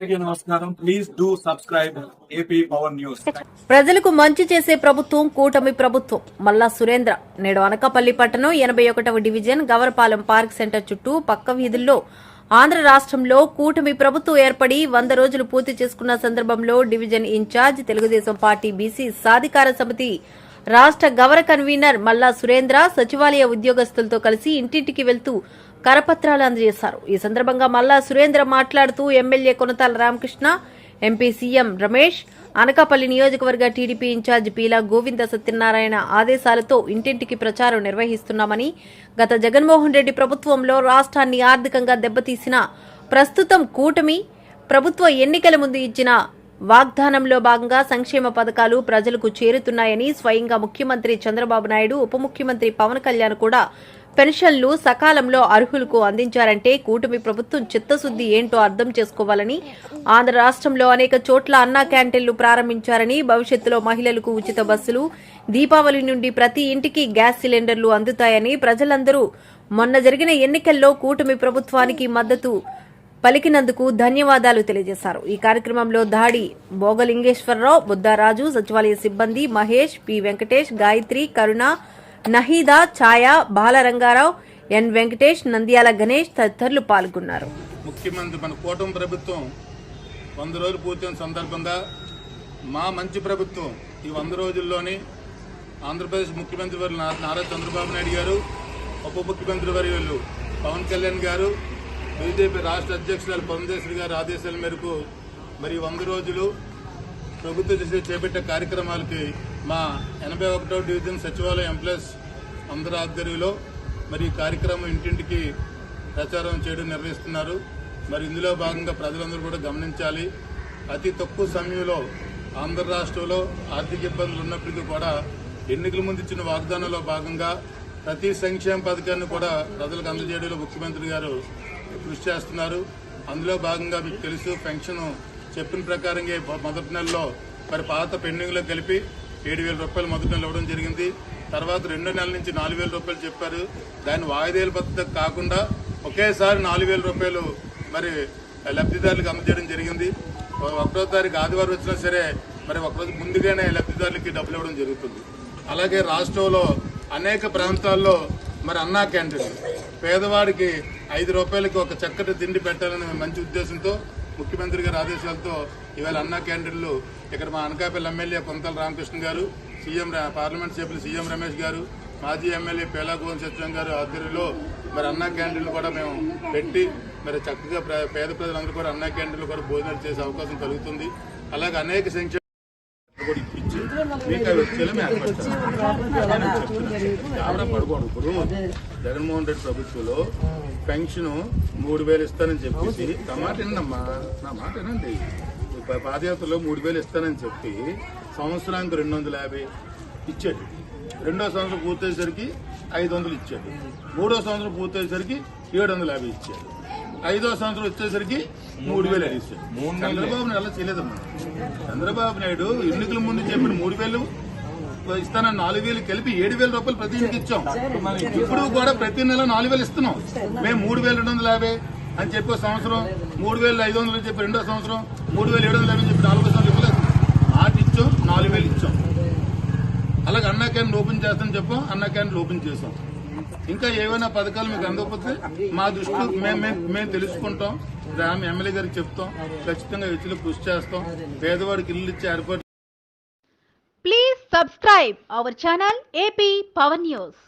నమస్కారం. Please do subscribe AP Power News ప్రజలకు మంచి చేసే ప్రభుత్వం కూటమి ప్రభుత్వం. మల్లా సురేంద్ర నేడు అనకాపల్లి పట్టణం ఎనభై ఒకటవ డివిజన్ గవరపాలెం పార్క్ సెంటర్ చుట్టూ పక్క వీధుల్లో ఆంధ్ర రాష్ట్రంలో కూటమి ప్రభుత్వం ఏర్పడి వంద రోజులు పూర్తి చేసుకున్న సందర్భంలో division incharge Telugu Desam party BC సాధికార సమితి రాష్ట్ర గవర కన్వీనర్ మల్లా సురేంద్ర సచివాలయ ఉద్యోగస్తులతో కలిసి ఇంటింటికి వెళ్తూ కరపత్రాలు అందజేశారు. ఈ సందర్భంగా మల్లా సురేంద్ర మాట్లాడుతూ MLA Konathala Ramakrishna MP CM Ramesh Anakapalli నియోజకవర్గ టీడీపీ ఇన్ఛార్జ్ పీలా గోవింద సత్యనారాయణ ఆదేశాలతో ఇంటింటికి ప్రచారం నిర్వహిస్తున్నామని గత జగన్మోహన్ రెడ్డి ప్రభుత్వంలో రాష్ట్రాన్ని ఆర్థికంగా దెబ్బతీసిన ప్రస్తుతం కూటమి ప్రభుత్వ ఎన్నికల ముందు ఇచ్చిన వాగ్దానంలో భాగంగా సంక్షేమ పథకాలు ప్రజలకు చేరుతున్నాయని స్వయంగా ముఖ్యమంత్రి చంద్రబాబు నాయుడు ఉప ముఖ్యమంత్రి పవన్ కళ్యాణ్ కూడా పెన్షన్లు సకాలంలో అర్హులకు అందించారంటే కూటమి ప్రభుత్వం చిత్తశుద్ది ఏంటో అర్థం చేసుకోవాలని ఆంధ్ర రాష్ట్రంలో అనేక చోట్ల అన్నా క్యాంటీన్లు ప్రారంభించారని భవిష్యత్తులో మహిళలకు ఉచిత బస్సులు దీపావళి నుండి ప్రతి ఇంటికి గ్యాస్ సిలిండర్లు అందుతాయని ప్రజలందరూ మొన్న జరిగిన ఎన్నికల్లో కూటమి ప్రభుత్వానికి మద్దతు పలికినందుకు ధన్యవాదాలు తెలియజేశారు. ఈ కార్యక్రమంలో దాడి భోగలింగేశ్వరరావు బుద్దారాజు సచివాలయ సిబ్బంది మహేష్ పి వెంకటేష్ గాయత్రి కరుణ నహీదా ఛాయా బాలరంగారావు ఎన్. వెంకటేష్ నంద్యాల గణేష్ తదితరులు పాల్గొన్నారు. ముఖ్యమంత్రి మన కూటమి ప్రభుత్వం వంద రోజులు పూర్తయిన సందర్భంగా మా మంచి ప్రభుత్వం ఈ వంద రోజుల్లోని ఆంధ్రప్రదేశ్ ముఖ్యమంత్రి వారు నారా చంద్రబాబు నాయుడు గారు ఉప ముఖ్యమంత్రి వర్యులు పవన్ కళ్యాణ్ గారు బీజేపీ రాష్ట్ర అధ్యక్షురాలు పవన్ పురంధేశ్వరి గారి ఆదేశాల మేరకు మరి వంద రోజులు ప్రభుత్వ చేసే చేపట్టే కార్యక్రమాలకి మా ఎనభై ఒకటో డివిజన్ సచివాలయం ఎంప్లాయస్ అందరి ఆధ్వర్యంలో మరి ఈ కార్యక్రమం ఇంటింటికి ప్రచారం చేయడం నిర్వహిస్తున్నారు. మరి ఇందులో భాగంగా ప్రజలందరూ కూడా గమనించాలి. అతి తక్కువ సమయంలో ఆంధ్ర రాష్ట్రంలో ఆర్థిక ఇబ్బందులు ఉన్నప్పటికీ కూడా ఎన్నికల ముందు ఇచ్చిన వాగ్దానంలో భాగంగా ప్రతి సంక్షేమ పథకాన్ని కూడా ప్రజలకు అందజేయడంలో ముఖ్యమంత్రి గారు కృషి చేస్తున్నారు. అందులో భాగంగా మీకు తెలుసు పెన్షన్ చెప్పిన ప్రకారంగా మొదటి నెలలో మరి పాత పెండింగ్లో కలిపి ఏడు వేల రూపాయలు మొదటి నెల ఇవ్వడం జరిగింది. తర్వాత రెండో నెల నుంచి నాలుగు వేల రూపాయలు చెప్పారు. దాన్ని వాయిదేల పద్ధతి కాకుండా ఒకేసారి నాలుగు వేల రూపాయలు మరి లబ్ధిదారులకు అందజేయడం జరిగింది. ఒకటో తారీఖు ఆదివారం వచ్చినా సరే మరి ఒకరోజు ముందుగానే లబ్ధిదారులకి డబ్బులు ఇవ్వడం జరుగుతుంది. అలాగే రాష్ట్రంలో అనేక ప్రాంతాల్లో మరి అన్నా క్యాంటీన్ పేదవాడికి ఐదు రూపాయలకి ఒక చక్కటి తిండి పెట్టాలనే మంచి ఉద్దేశంతో ముఖ్యమంత్రి గారి ఆదేశాలతో ఇవాళ అన్నా క్యాంటీన్లు ఇక్కడ మా అనకాపల్లి ఎమ్మెల్యే పొంతల రామకృష్ణ గారు సీఎం పార్లమెంట్ సభ్యులు సీఎం రమేష్ గారు మాజీ ఎమ్మెల్యే పేలాగోన్ సత్యం గారు ఆధ్వర్యంలో మరి అన్నా క్యాంటీన్లు కూడా మేము పెట్టి మరి చక్కగా పేద ప్రజలందరూ కూడా అన్నా క్యాంటీన్లు కూడా భోజనాలు చేసే అవకాశం కలుగుతుంది. అలాగే అనేక సంక్షేమ కూడా ఇప్పించి మీకు అవి చెలమే ఆవిడ పడుకోండి ఇప్పుడు. జగన్మోహన్ రెడ్డి ప్రభుత్వంలో పెన్షన్ మూడు వేలు ఇస్తానని చెప్పేసి నా మాట వినండమ్మా నా మాట వినండి. పాదయాత్రలో మూడు వేలు ఇస్తానని చెప్పి సంవత్సరానికి రెండు వందల యాభై ఇచ్చాడు. రెండో సంవత్సరం పూర్తయ్యేసరికి ఐదు వందలు ఇచ్చాడు. మూడో సంవత్సరం పూర్తయ్యేసరికి ఏడు వందల యాభై ఇచ్చాడు. ఐదో సంవత్సరం వచ్చేసరికి మూడు వేలు అడిగాడు చంద్రబాబు నాయుడు అలా చేయలేదమ్మా. చంద్రబాబు నాయుడు ఎన్నికల ముందు చెప్పిన మూడు వేలు ఇస్తానని నాలుగు వేలు కలిపి ఏడు వేల రూపాయలు ప్రతి ఇంటికి ఇచ్చాం. ఇప్పుడు కూడా ప్రతి నెల నాలుగు వేలు ఇస్తున్నాం. మేము మూడు వేల రెండు వందల యాభై అని చెప్పి ఒక సంవత్సరం మూడు వేల ఐదు వందలు చెప్పి రెండో సంవత్సరం మూడు వేల ఏడు వందల యాభై అని చెప్పి నాలుగో సంవత్సరం ఇవ్వలేదు. మాట ఇచ్చాం నాలుగు వేలు ఇచ్చాం. అలాగే అన్నా క్యాన్ ఓపెన్ చేస్తామని చెప్పాం అన్నా క్యాన్ ఓపెన్ చేసాం ఇంకా ఏవైనా పథకాలు మీకు అందకపోతే మా దృష్టిలో మేము మేము తెలుసుకుంటాం. గ్రామ ఎమ్మెల్యే గారికి చెప్తాం. ఖచ్చితంగా వ్యక్తులు కృషి చేస్తాం. పేదవాడికి ఇల్లు ఇచ్చి ఏర్పాటు please subscribe our channel AP Power News